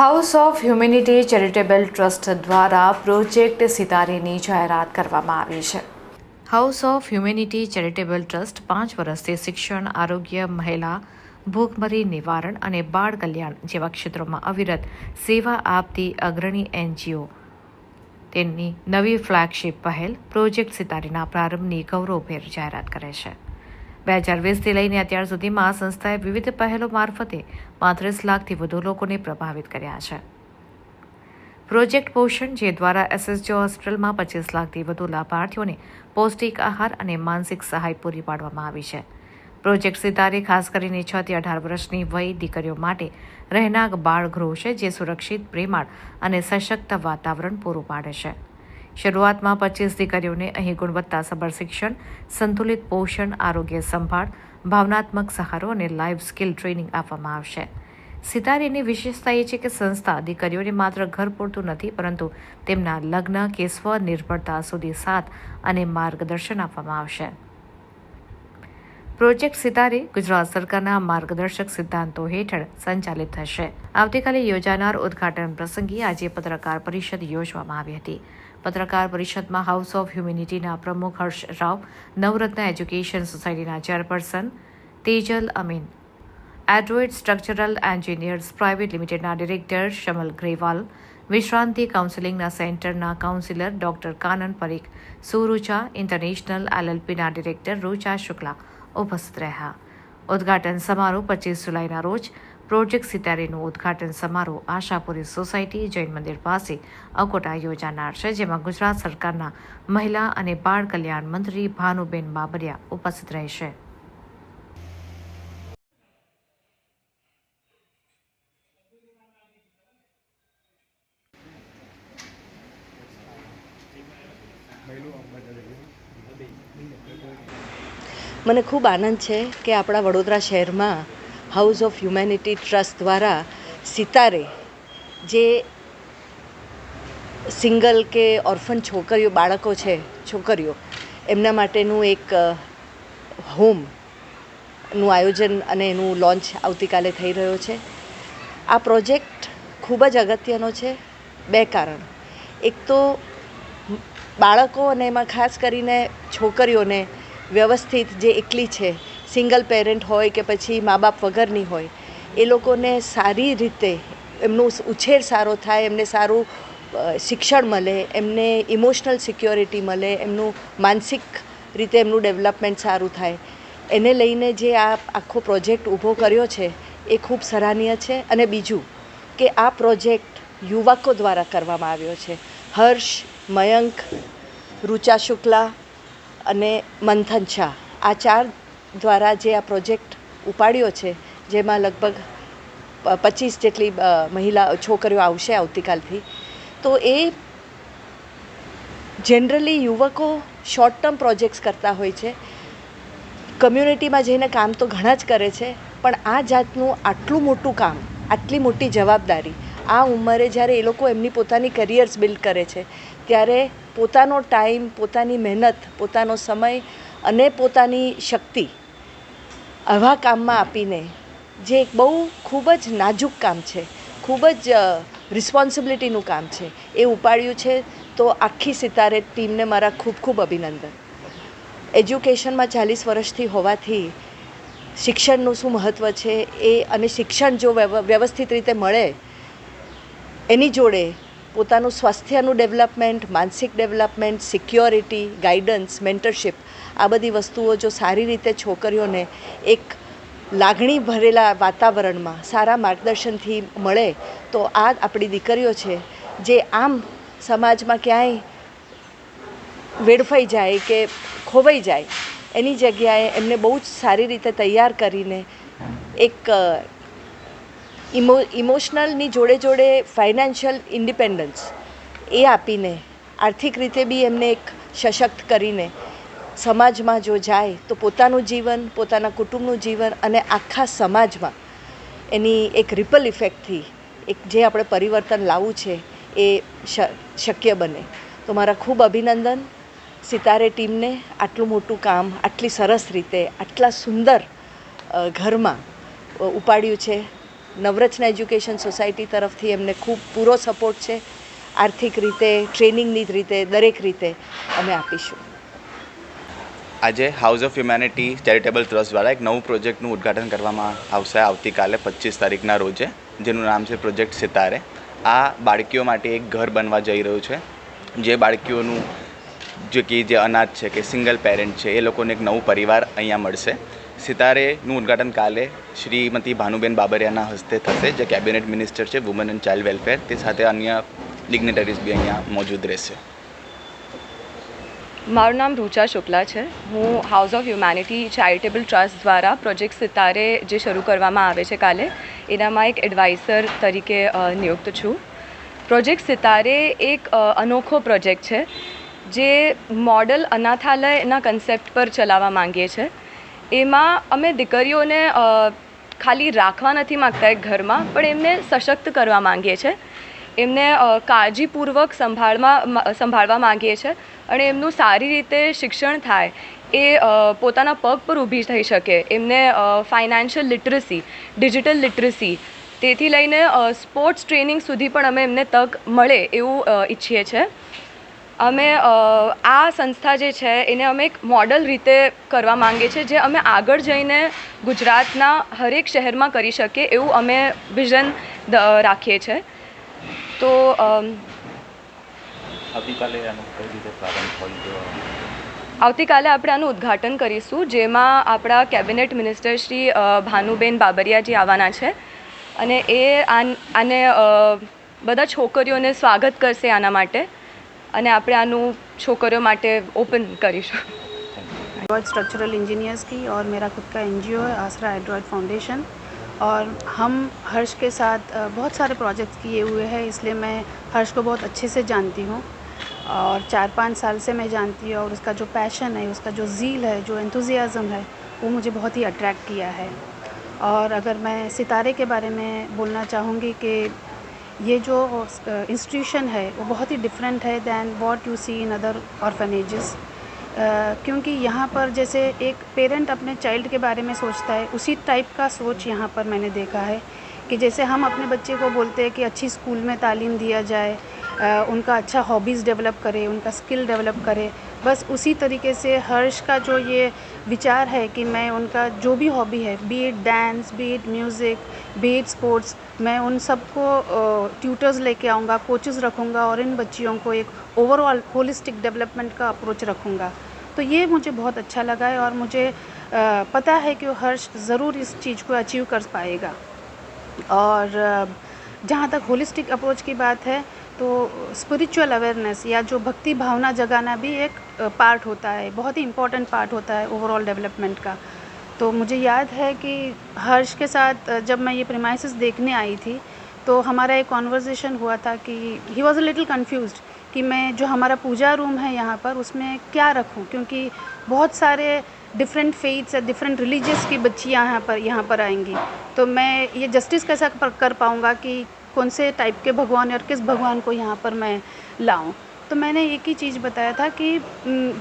House of humanity charitable trust દ્વારા project સિતારેની જાહેરાત કરવામાં આવી છે. House of humanity charitable trust પાંચ વર્ષથી શિક્ષણ, આરોગ્ય, મહિલા ભૂખમરી નિવારણ અને બાળ કલ્યાણ જેવા ક્ષેત્રોમાં અવિરત સેવા આપતી અગ્રણી એનજીઓ. તેની નવી ફ્લેગશિપ પહેલ પ્રોજેક્ટ સિતારીના પ્રારંભની ગૌરવભેર જાહેરાત કરે છે. બે હજાર વીસથી લઈને અત્યાર સુધીમાં સંસ્થાએ વિવિધ પહેલો મારફતે પાંત્રીસ લાખથી વધુ લોકોને પ્રભાવિત કર્યા છે. પ્રોજેક્ટ પોષણ, જે દ્વારા એસએસજી હોસ્પિટલમાં પચીસ લાખથી વધુ લાભાર્થીઓને પૌષ્ટિક આહાર અને માનસિક સહાય પૂરી પાડવામાં આવી છે. પ્રોજેક્ટ સિતારે ખાસ કરીને છ થી અઢાર વર્ષની વય દીકરીઓ માટે રહેણાંક બાળ ગૃહ છે, જે સુરક્ષિત, પ્રેમાળ અને સશક્ત વાતાવરણ પૂરું પાડે છે. શરૂઆતમાં પચીસ દીકરીઓને અહીં ગુણવત્તાસભર શિક્ષણ, સંતુલિત પોષણ, આરોગ્ય સંભાળ, ભાવનાત્મક સહારો અને લાઈફ સ્કિલ ટ્રેનિંગ આપવામાં આવશે. સિતારેની વિશેષતા એ છે કે સંસ્થા દીકરીઓને માત્ર ઘર પૂરતું નથી, પરંતુ તેમના લગ્ન કે સ્વનિર્ભરતા સુધી સાથ અને માર્ગદર્શન આપવામાં આવશે. પ્રોજેક્ટ સિતારે ગુજરાત સરકારના માર્ગદર્શક સિદ્ધાંતો હેઠળ સંચાલિત થશે. આવતીકાલે યોજાનાર ઉદ્ઘાટન પ્રસંગે આજે પત્રકાર પરિષદ યોજવામાં આવી હતી. પત્રકાર પરિષદમાં હાઉસ ઓફ હ્યુમિનિટીના પ્રમુખ હર્ષ રાવ, નવરત્ન એજ્યુકેશન સોસાયટીના chairperson Tejal Amin Adroit structural engineers private લિમિટેડના ડિરેક્ટર શમલ ગ્રેવાલ વિશ્રાંતિ કાઉન્સિલિંગના સેન્ટરના counsellor doctor Kanan Parikh Surucha international એલએલપીના director Rucha Shukla ઉપસ્થિત રહ્યા. ઉદ્ઘાટન સમારોહ પચીસ જુલાઈના રોજ પ્રોજેક્ટ સિતારીનું ઉદ્ઘાટન સમારોહ આશાપુરી સોસાયટી જૈન મંદિર પાસે અકોટા યોજાનાર છે, જેમાં ગુજરાત સરકારના મહિલા અને બાળ કલ્યાણ મંત્રી ભાનુબેન બાબરિયા ઉપસ્થિત રહેશે. મને ખૂબ આનંદ છે કે આપણા વડોદરા શહેરમાં હાઉસ ઓફ હ્યુમેનિટી ટ્રસ્ટ દ્વારા સિતારે જે સિંગલ કે ઓર્ફન છોકરીઓ, બાળકો છે, છોકરીઓ, એમના માટેનું એક હોમનું આયોજન અને એનું લોન્ચ આવતીકાલે થઈ રહ્યો છે. આ પ્રોજેક્ટ ખૂબ જ અગત્યનો છે, બે કારણ. એક તો બાળકો અને એમાં ખાસ કરીને છોકરીઓને વ્યવસ્થિત જે એકલી છે સિંગલ પેરેન્ટ હોય કે પછી મા બાપ વગરની હોય, એ લોકોને સારી રીતે એમનું ઉછેર સારો થાય, એમને સારું શિક્ષણ મળે, એમને ઇમોશનલ સિક્યોરિટી મળે, એમનું માનસિક રીતે એમનું ડેવલપમેન્ટ સારું થાય. એને લઈને જે આ આખો પ્રોજેક્ટ ઊભો કર્યો છે, એ ખૂબ સરાહનીય છે. અને બીજું કે આ પ્રોજેક્ટ યુવકો દ્વારા કરવામાં આવ્યો છે. હર્ષ, મયંક રૂચા શુક્લા અને મંથન શાહ. આ ચાર દ્વારા જે આ પ્રોજેક્ટ ઉપાડ્યો છે, જેમાં લગભગ પચીસ જેટલી મહિલા, છોકરીઓ આવશે આવતીકાલથી, તો એ જનરલી યુવકો શોર્ટ ટર્મ પ્રોજેક્ટ્સ કરતા હોય છે. કમ્યુનિટીમાં જઈને કામ તો ઘણા જ કરે છે, પણ આ જાતનું આટલું મોટું કામ, આટલી મોટી જવાબદારી, આ ઉંમરે જ્યારે એ લોકો એમની પોતાની કરિયર્સ બિલ્ડ કરે છે, ત્યારે પોતાનો ટાઈમ પોતાની મહેનત, પોતાનો સમય અને પોતાની શક્તિ આવા કામમાં આપીને, જે એક બહુ ખૂબ જ નાજુક કામ છે, ખૂબ જ રિસ્પોન્સિબિલિટીનું કામ છે, એ ઉપાડ્યું છે, તો આખી સિતારે ટીમને મારા ખૂબ ખૂબ અભિનંદન. એજ્યુકેશનમાં ચાલીસ વર્ષથી હોવાથી શિક્ષણનું શું મહત્ત્વ છે એ અને શિક્ષણ જો વ્યવસ્થિત રીતે મળે, એની જોડે પોતાનું સ્વાસ્થ્યનું ડેવલપમેન્ટ, માનસિક ડેવલપમેન્ટ, સિક્યોરિટી, ગાઈડન્સ, મેન્ટરશિપ, આ બધી વસ્તુઓ જો સારી રીતે છોકરીઓને એક લાગણી ભરેલા વાતાવરણમાં સારા માર્ગદર્શનથી મળે, તો આ આપણી દીકરીઓ છે, જે આમ સમાજમાં ક્યાંય વેડફાઈ જાય કે ખોવાઈ જાય, એની જગ્યાએ એમને બહુ જ સારી રીતે તૈયાર કરીને એક ઇમો, ઇમોશનલની જોડે જોડે ફાઇનાન્શિયલ ઇન્ડિપેન્ડન્સ એ આપીને, આર્થિક રીતે બી એમને એક સશક્ત કરીને સમાજમાં જો જાય તો પોતાનું જીવન, પોતાના કુટુંબનું જીવન અને આખા સમાજમાં એની એક રિપલ ઇફેક્ટથી, એક જે આપણે પરિવર્તન લાવવું છે એ શક્ય બને. તો મારા ખૂબ અભિનંદન સિતારે ટીમને આટલું મોટું કામ, આટલી સરસ રીતે, આટલા સુંદર ઘરમાં ઉપાડ્યું છે. નવરચના એજ્યુકેશન સોસાયટી તરફથી એમને ખૂબ પૂરો સપોર્ટ છે. આર્થિક રીતે, ટ્રેનિંગની રીતે, દરેક રીતે અમે આપીશું. આજે house of humanity charitable trust દ્વારા એક નવું પ્રોજેક્ટનું ઉદ્ઘાટન કરવામાં આવશે આવતીકાલે પચીસ તારીખના રોજે, જેનું નામ છે પ્રોજેક્ટ સિતારે આ બાળકીઓ માટે એક ઘર બનવા જઈ રહ્યું છે. જે બાળકીઓનું જે કે જે અનાથ છે કે સિંગલ પેરેન્ટ છે, એ લોકોને એક નવું પરિવાર અહીંયા મળશે. સિતારેનું ઉદ્ઘાટન કાલે શ્રીમતી ભાનુબેન બાબરિયાના હસ્તે થશે, જે કેબિનેટ મિનિસ્ટર છે, વુમન એન્ડ ચાઇલ્ડ વેલફેર. તે સાથે અન્ય ડિગ્નેટરીઝ બી અહીંયા મોજૂદ રહેશે. મારું નામ રૂચા શુક્લા છે. હું house of humanity charitable trust દ્વારા પ્રોજેક્ટ સિતારે જે શરૂ કરવામાં આવે છે કાલે, એનામાં એક એડવાઇઝર તરીકે નિયુક્ત છું. પ્રોજેક્ટ સિતારે એક અનોખો પ્રોજેક્ટ છે. જે મોડલ અનાથાલયના કન્સેપ્ટ પર ચલાવવા માંગીએ છીએ એમાં અમે દીકરીઓને ખાલી રાખવા નથી માગતા એક ઘરમાં, પણ એમને સશક્ત કરવા માંગીએ છીએ એમને કાળજીપૂર્વક સંભાળવા સંભાળવા માંગીએ છીએ અને એમનું સારી રીતે શિક્ષણ થાય એ પોતાના પગ પર ઊભી થઈ શકે. એમને ફાઇનાન્શિયલ લિટરસી ડિજિટલ લિટરસી તેથી લઈને સ્પોર્ટ્સ ટ્રેનિંગ સુધી પણ અમે એમને તક મળે એવું ઈચ્છીએ છીએ અમે આ સંસ્થા જે છે એને અમે એક મોડલ રીતે કરવા માંગીએ છીએ જે અમે આગળ જઈને ગુજરાતના હરેક શહેરમાં કરી શકીએ એવું અમે વિઝન રાખીએ છીએ તો આવતીકાલે આપણે આનું ઉદ્ઘાટન કરીશું જેમાં આપણા કેબિનેટ મિનિસ્ટર શ્રી ભાનુબેન બાબરિયાજી આવવાના છે. અને એ આને બધા છોકરીઓને સ્વાગત કરશે આના માટે. અને આપણે આનું છોકરીઓ માટે ઓપન કરીશું एंड्रॉयड स्ट्रक्चरल इंजीनियर्स की और मेरा खुद का एन है आसरा एंड्रॉयड फाउंडेशन और हम हर्ष के साथ अ, बहुत सारे प्रोजेक्ट्स किए हुए हैं इसलिए मैं हर्ष को बहुत अच्छे से जानती हूँ और चार पाँच साल से मैं जानती हूँ और उसका जो पैशन है उसका जो झील है जो एंथुजियाज़म है वो मुझे बहुत ही अट्रैक्ट किया है और अगर मैं सितारे के बारे में बोलना चाहूँगी कि ये जो इंस्टीट्यूशन है, वो बहुत ही डिफरेंट है than what you see in other orphanages क्योंकि यहाँ पर जैसे एक पेरेंट अपने चाइल्ड के बारे में सोचता है, उसी टाइप का सोच यहाँ पर मैंने देखा है कि जैसे हम अपने बच्चे को बोलते हैं कि अच्छी स्कूल में तालीम दिया जाए उनका अच्छा हॉबीज़ डेवलप करे, उनका स्किल डेवलप करे बस उसी तरीके से हर्ष का जो ये विचार है कि मैं उनका जो भी हॉबी है be it dance be it music be it sports मैं उन सबको ट्यूटर्स लेके आऊँगा कोचेस रखूँगा और इन बच्चियों को एक ओवरऑल होलिस्टिक डेवलपमेंट का अप्रोच रखूँगा। तो ये मुझे बहुत अच्छा लगा है और मुझे पता है कि हर्ष ज़रूर इस चीज़ को अचीव कर पाएगा। और जहाँ तक होलिस्टिक अप्रोच की बात है तो स्पिरिचुअल अवेयरनेस या जो भक्ति भावना जगाना भी एक पार्ट होता है, बहुत ही इम्पोर्टेंट पार्ट होता है ओवरऑल डेवलपमेंट का। तो मुझे याद है कि हर्ष के साथ जब मैं ये प्रेमाइसिस देखने आई थी तो हमारा एक कॉन्वर्जेसन हुआ था कि he was a little confuse कि मैं जो हमारा पूजा रूम है यहाँ पर, उसमें क्या रखूँ? क्योंकि बहुत सारे डिफरेंट फेथ्स या डिफरेंट रिलीजियस की बच्चियाँ यहाँ पर यहाँ पर आएँगी। तो मैं ये जस्टिस कैसा कर पाऊँगा कि कौन से टाइप के भगवान और किस भगवान को यहाँ पर मैं लाऊं? तो मैंने एक ही चीज़ बताया था कि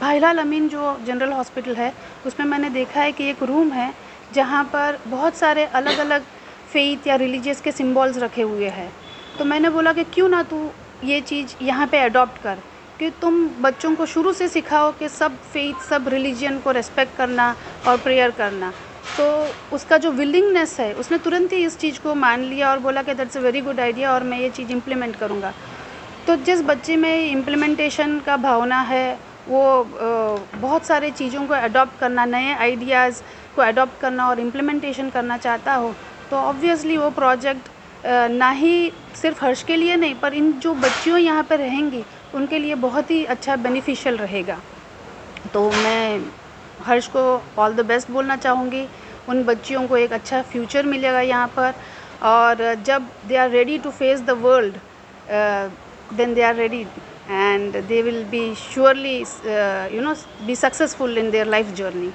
भाईलाल अमीन जो जनरल हॉस्पिटल है, उसमें मैंने देखा है कि एक रूम है जहाँ पर बहुत सारे अलग अलग फेथ या रिलीजियस के सिम्बॉल्स रखे हुए हैं। तो मैंने बोला कि क्यों ना तू ये चीज़ यहाँ पे अडॉप्ट कर, कि तुम बच्चों को शुरू से सिखाओ कि सब फेथ सब रिलीजन को रेस्पेक्ट करना और प्रेयर करना। तो उसका जो विलिंगनेस है, उसने तुरंत ही इस चीज़ को मान लिया और बोला कि that's a very good idea और मैं ये चीज़ इम्प्लीमेंट करूँगा। तो जिस बच्चे में इम्प्लीमेंटेशन का भावना है, वो बहुत सारे चीज़ों को अडॉप्ट करना, नए आइडियाज़ को अडॉप्ट करना और इम्प्लीमेंटेशन करना चाहता हो तो ऑब्वियसली वो प्रोजेक्ट ना ही सिर्फ़ हर्ष के लिए नहीं, पर इन जो बच्चियों यहाँ पर रहेंगी, उनके लिए बहुत ही अच्छा बेनिफिशियल रहेगा। तो मैं हर्ष को ऑल द बेस्ट बोलना चाहूँगी। उन बच्चियों को एक अच्छा फ्यूचर मिलेगा यहाँ पर। और जब they are ready to face the world then they are ready and they will be surely you know be successful in their life journey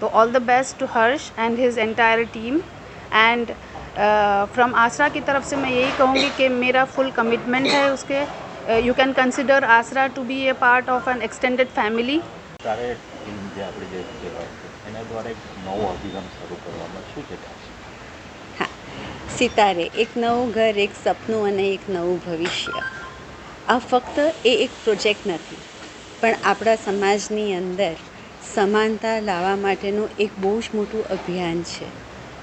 तो all the best to Harsh and his entire team and from Aasra की तरफ़ से मैं यही कहूँगी कि मेरा full commitment है उसके। You can consider Aasra to be a part of an extended family એના દ્વારા એક નવો અભિગમ શરૂ કરવામાં શું છે? સિતારે એક નવું ઘર, એક સપનું અને એક નવું ભવિષ્ય. આ ફક્ત એ એક પ્રોજેક્ટ નથી, પણ આપણા સમાજની અંદર સમાનતા લાવવા માટેનું એક બહુ જ મોટું અભિયાન છે.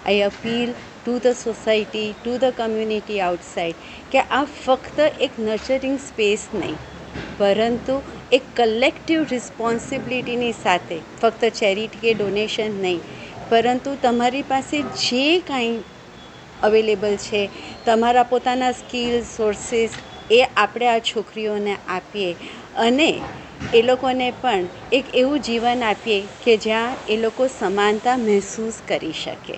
I appeal to the society to the community outside કે આ ફક્ત એક નર્ચરિંગ સ્પેસ નહીં, પરંતુ એક કલેક્ટિવ રિસ્પોન્સિબિલિટીની સાથે. ફક્ત ચેરિટી કે ડોનેશન નહીં. પરંતુ તમારી પાસે જે કાંઈ અવેલેબલ છે, તમારા પોતાના સ્કિલ સોર્સિસ એ આપણે આ છોકરીઓને આપીએ. અને એ લોકોને પણ એક એવું જીવન આપીએ કે જ્યાં એ લોકો સમાનતા મહેસૂસ કરી શકે.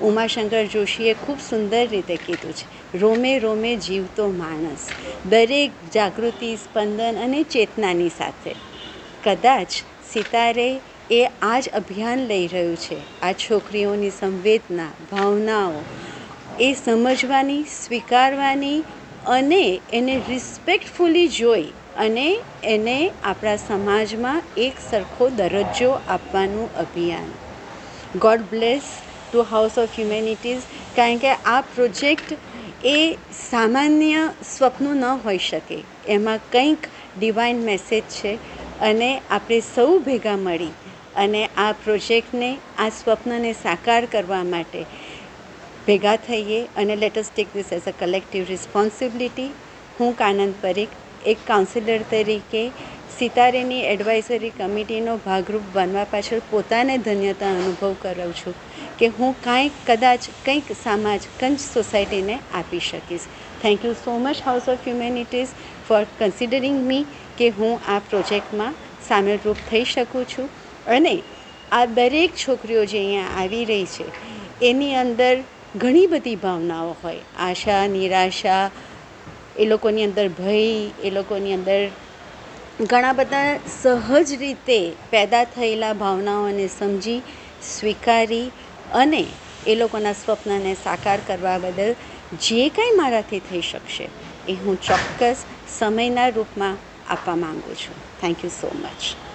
ઉમાશંકર જોશીએ ખૂબ સુંદર રીતે કીધું છે, રોમે રોમે જીવતો માણસ, દરેક જાગૃતિ, સ્પંદન અને ચેતનાની સાથે. કદાચ સિતારે એ આ જ અભિયાન લઈ રહ્યું છે, આ છોકરીઓની સંવેદના, ભાવનાઓ, એ સમજવાની, સ્વીકારવાની અને એને રિસ્પેક્ટફુલી જોઈ અને એને આપણા સમાજમાં એક સરખો દરજ્જો આપવાનું અભિયાન. God bless to house of humanities કારણ કે આ પ્રોજેક્ટ એ સામાન્ય સ્વપ્ન ન હોઈ શકે. એમાં કંઈક ડિવાઇન મેસેજ છે અને આપણે સૌ ભેગા મળી અને આ પ્રોજેક્ટને, આ સ્વપ્નને સાકાર કરવા માટે ભેગા થઈએ અને let's take this as a collective responsibility હું કાનંદ પરીખ, એક કાઉન્સિલર તરીકે સિતારેની એડવાઇઝરી કમિટીનો ભાગરૂપ બનવા પાછળ પોતાને ધન્યતા અનુભવ કરું છું કે હું કાંઈક કદાચ કંઈક સમાજ, કંઈક સોસાયટીને આપી શકીશ. Thank you so much house of humanities for considering me કે હું આ પ્રોજેક્ટમાં સામેલરૂપ થઈ શકું છું. અને આ દરેક છોકરીઓ જે અહીંયા આવી રહી છે, એની અંદર ઘણી બધી ભાવનાઓ હોય. આશા, નિરાશા, એ લોકોની અંદર ભય, એ લોકોની અંદર ઘણા બધા સહજ રીતે પેદા થયેલા ભાવનાઓને સમજી, સ્વીકારી અને એ લોકોના સ્વપ્નને સાકાર કરવા બદલ જે કાંઈ મારાથી થઈ શકશે એ હું ચોક્કસ સમયના રૂપમાં આપવા માગું છું. Thank you so much